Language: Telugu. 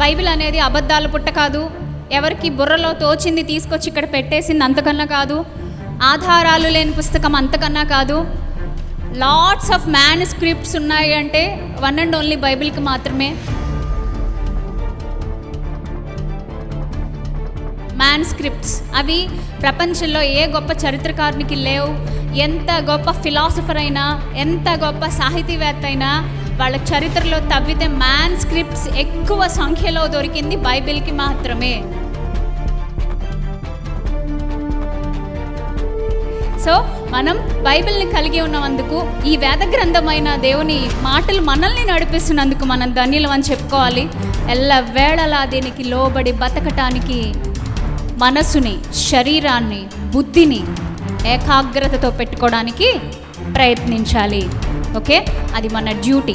బైబిల్ అనేది అబద్ధాలు పుట్ట కాదు. ఎవరికి బుర్రలో తోచింది తీసుకొచ్చి ఇక్కడ పెట్టేసింది అంతకన్నా కాదు. ఆధారాలు లేని పుస్తకం అంతకన్నా కాదు. లాట్స్ ఆఫ్ మ్యాన్ స్క్రిప్ట్స్ ఉన్నాయి అంటే వన్ అండ్ ఓన్లీ బైబిల్కి మాత్రమే. మ్యాన్ స్క్రిప్ట్స్ అవి ప్రపంచంలో ఏ గొప్ప చరిత్రకారునికి లేవు. ఎంత గొప్ప ఫిలాసఫర్ అయినా ఎంత గొప్ప సాహితీవేత్త అయినా వాళ్ళ చరిత్రలో తవ్వితే మ్యాన్ స్క్రిప్ట్స్ ఎక్కువ సంఖ్యలో దొరికింది బైబిల్కి మాత్రమే. సో మనం బైబిల్ని కలిగి ఉన్నందుకు ఈ వేద గ్రంథమైన దేవుని మాటలు మనల్ని నడిపిస్తున్నందుకు మనం ధన్యులం అని చెప్పుకోవాలి. ఎల్ల వేళలా దీనికి లోబడి బతకటానికి మనసుని శరీరాన్ని బుద్ధిని ఏకాగ్రతతో పెట్టుకోవడానికి ప్రయత్నించాలి. ఓకే? అది మన డ్యూటీ.